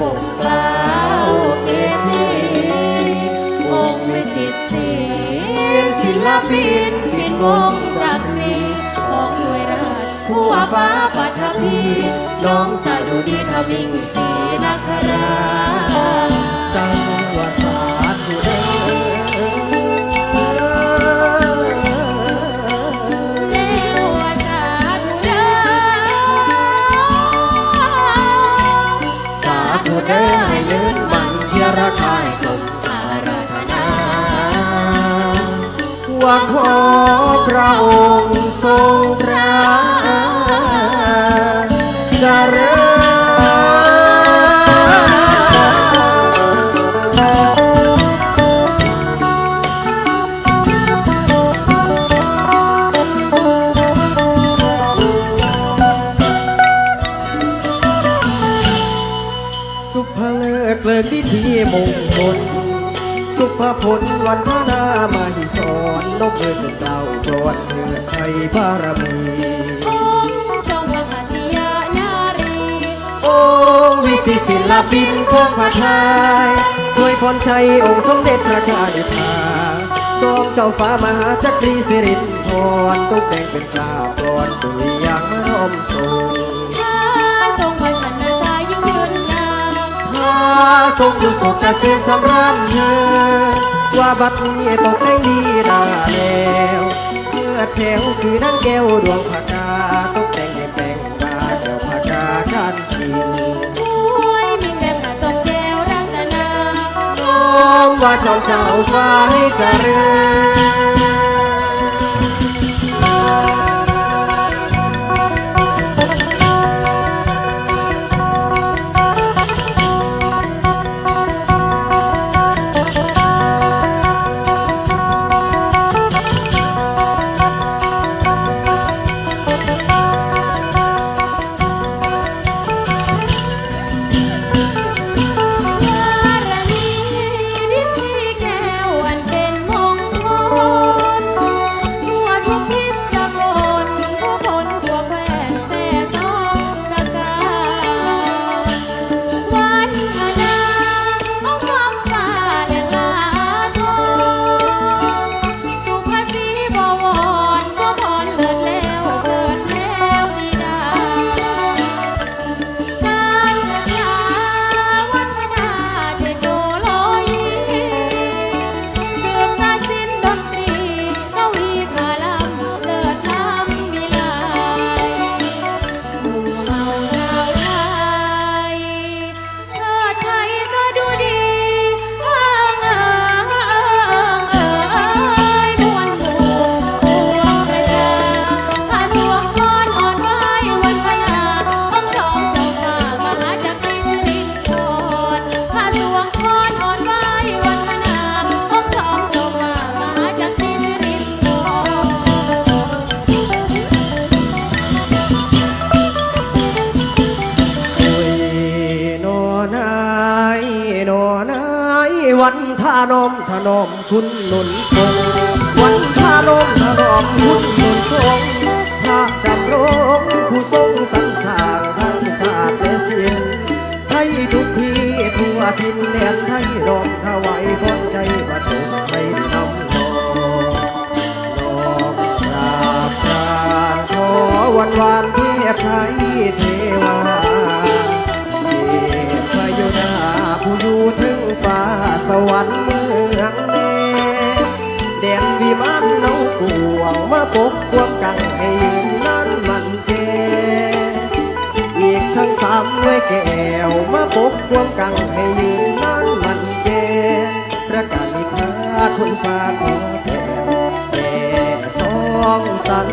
ปกเกล้าเกษีองค์วิสิทธิ์ศิลปินพินวงจักรีของด้วยราชผู้ฟ้าปัทภีน้องสะดุดีทวิงศรีนครา ว่าขอพระองค์ทรงระเจริญสุภเลิกเลิกที่ที่มงคลสุภพลวันพระนามาหิสอน นกเอินเป็นดาวโปรดเพื่อไทยบารมีองค์จงประหัตยาญารีองค์วิสิตศิลปินของพระไทยช่วยพรชัยองค์สมเด็จพระกาณิพาจอมเจ้าฟ้ามหาจักรีสิรินทรตุกแดงเป็นกล้าวกรอนตุยอย่างมน้อมทรงถ้าทรงประชันสายยิ่งยืนนามพาทรงอยู่สุขเกษมสำราญเธอ ว่าบัดนี้ตกแต่งดีดาแล้วเมื่อแถวคือนั่งแก้วดวงผากาตกแต่งให้แปลงตาแก้วผากาการกินช่วยมิ่งแบบกระจกแก้วรัตนาน้องว่าจอมเจ้าฟ้าให้เจริญ วันทานมถนอมคุณหนุนทรงวันทานมถนอมคุณหนุนทรงพระดำรงผู้ทรงสรรสร้างทั้งศาสตร์และศิลป์ให้ทุกที่ทั่วทินแดนไทยดอมถวายพรใจประสงค์ให้นำนองน้อกราบกราขอวันวานเทพไทยเทวา สวรรค์เมืองเนแดนวิมานเนากวงมาปกควงกันให้ยืนนั้นมันเกอีกทั้งสามด้วยแก้วมาปกควงกังให้ยืนนั้นมันเกพระกาณิธาคุณสาขอแก้วเสสองสัน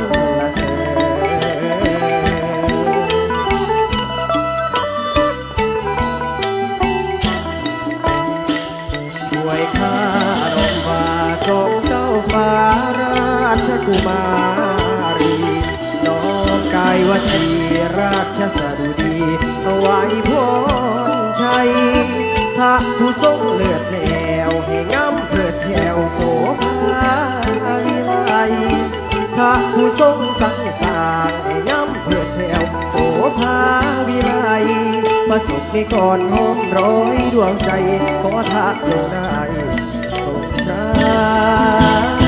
กุมารีน้อมกายวจีราชสดุดีถวายพรชัย พระผู้ทรงเลือดแนวให้งามเพิดแถวโสภาวิไลพระผู้ทรงสังสารให้งามเพิดแถวโสภาวิไลประสบนิกรหอมร้อยดวงใจ ขอทักลงได้ทรงพระจริญ